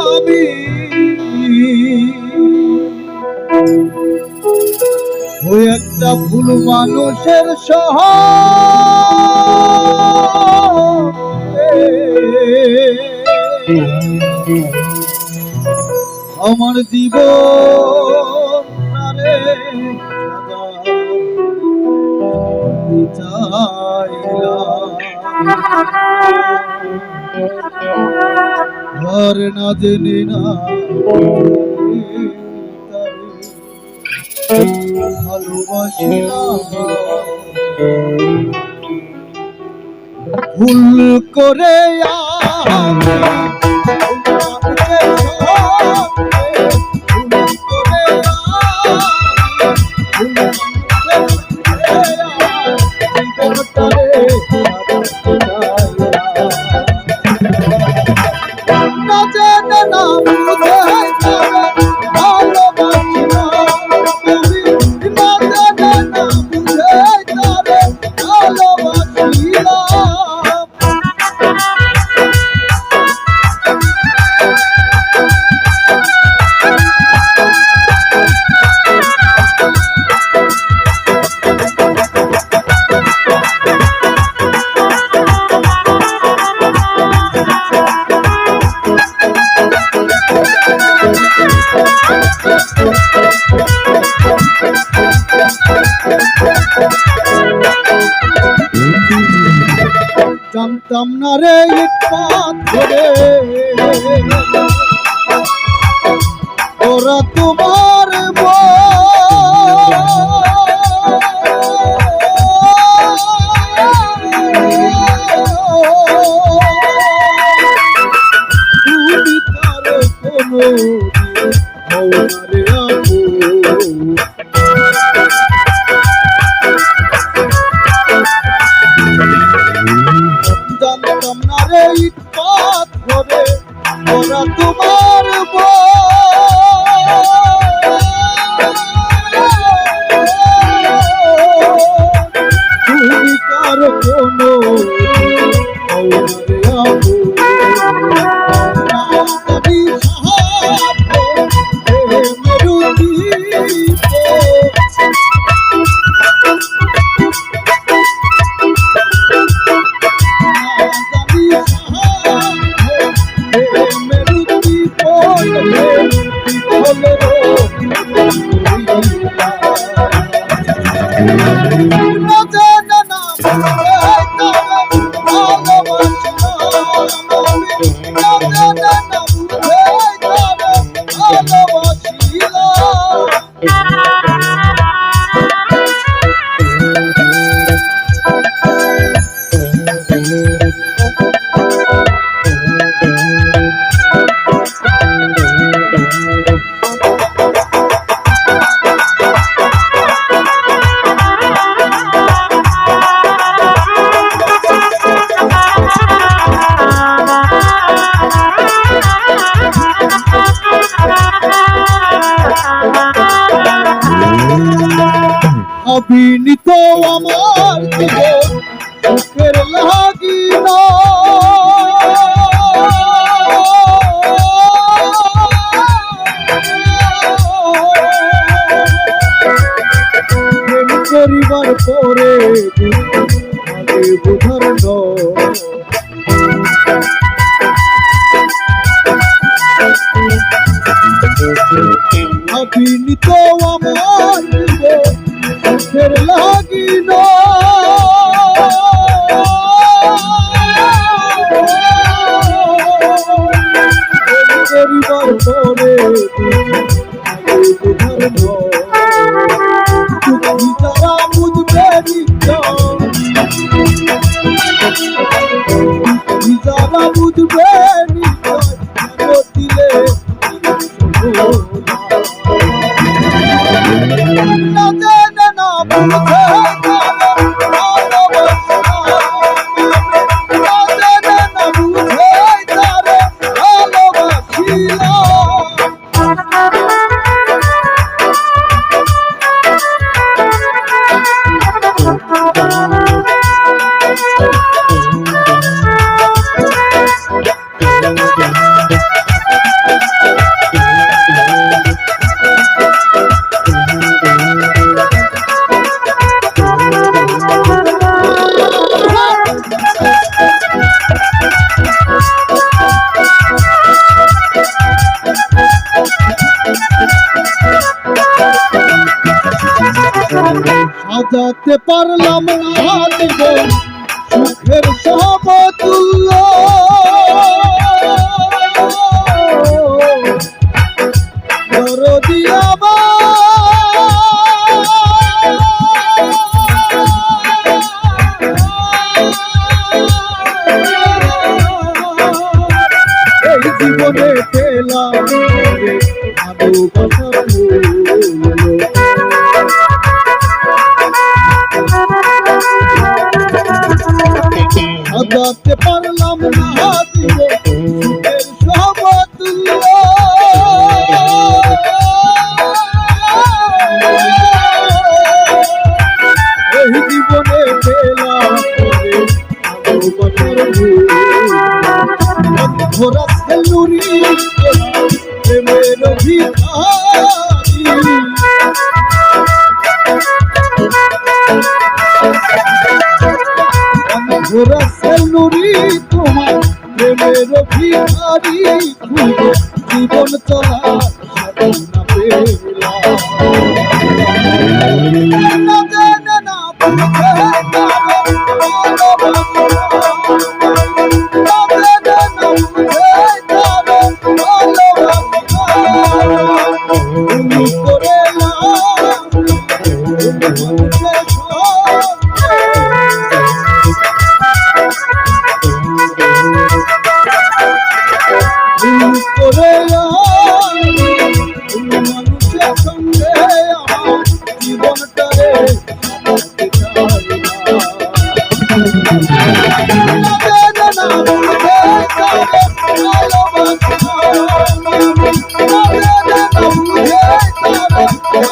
আমি। ওই একটা ভুল মানুষের সহ আমার জীবন রে ঘর না জেনে না ভালোবাসি ভুল করে আমি জানতাম না রে ইটপাত ধরে ওরা তোমার তুমি আপু ইটপাত ওরা তোমার তুমি কার কোনো Thank you. আমার সুখের লাগিল করিবার পরে তুমি তারা বুঝবে যারা বুঝবে সাজাতে পারলাম না সুখের সমতুল্য ঘোরা সেলুরি প্রেমের ভিখারি। ঘোরা সেলুরি তোমার প্রেমের ভিখারি। জীবন চলা সাধনা পেলাম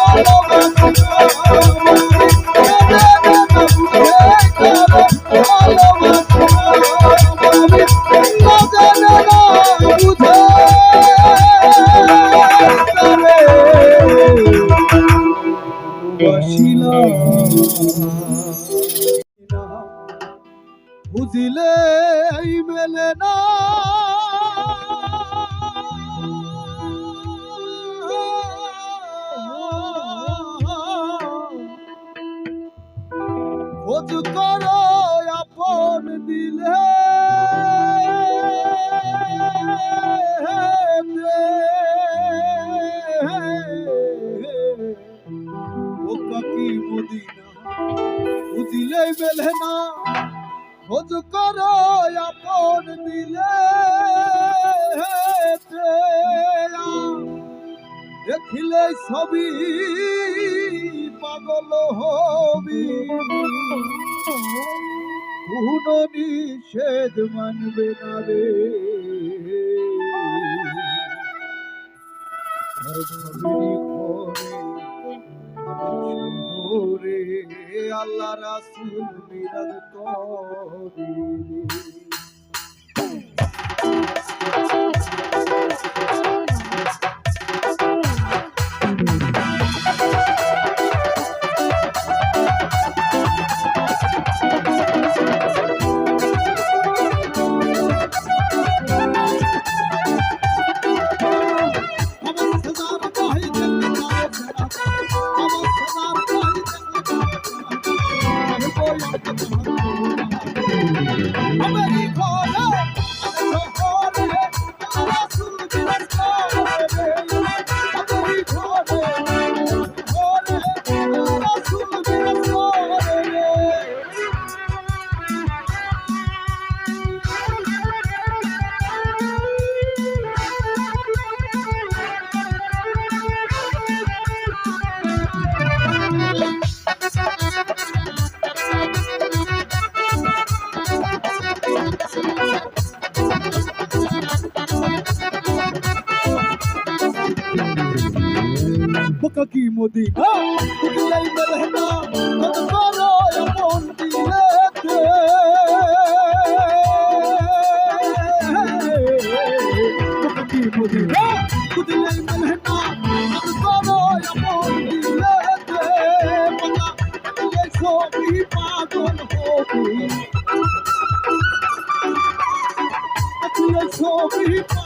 বুঝিলে বুঝিলেই মেলে না। খোঁজ করো আপন দিলে দেখিলে ছবি, পাগল হবি। কোন নিষেধ মানবে না রে। ঘরে রে আল্লাহ রাসুল বিরাজ করে তুলাই মেলহনা কত করো এমন দিলেতে বকা কি মদিনা তুলাই মেলহনা কত করো এমন দিলেতে বকা তুলাই সবই পাগল হবি তুলাই সবই পাগল হবি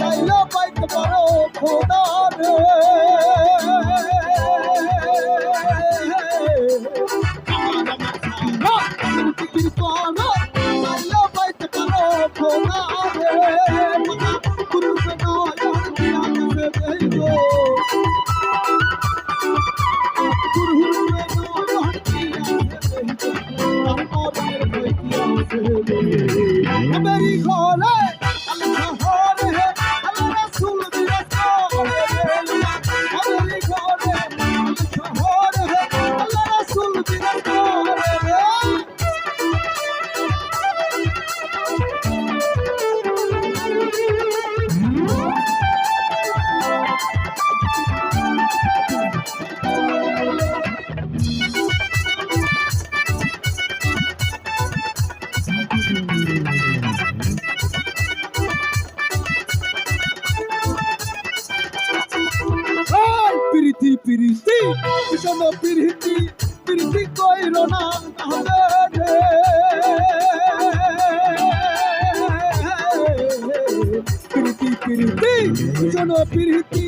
তাইলে পাইতে পারো খোদা রে America, পিরিতি পিরিতি ভীষণ পিরিতি পিরিতি কইর না হবে পিরিতি পিরিতি ভীষণ পিরিতি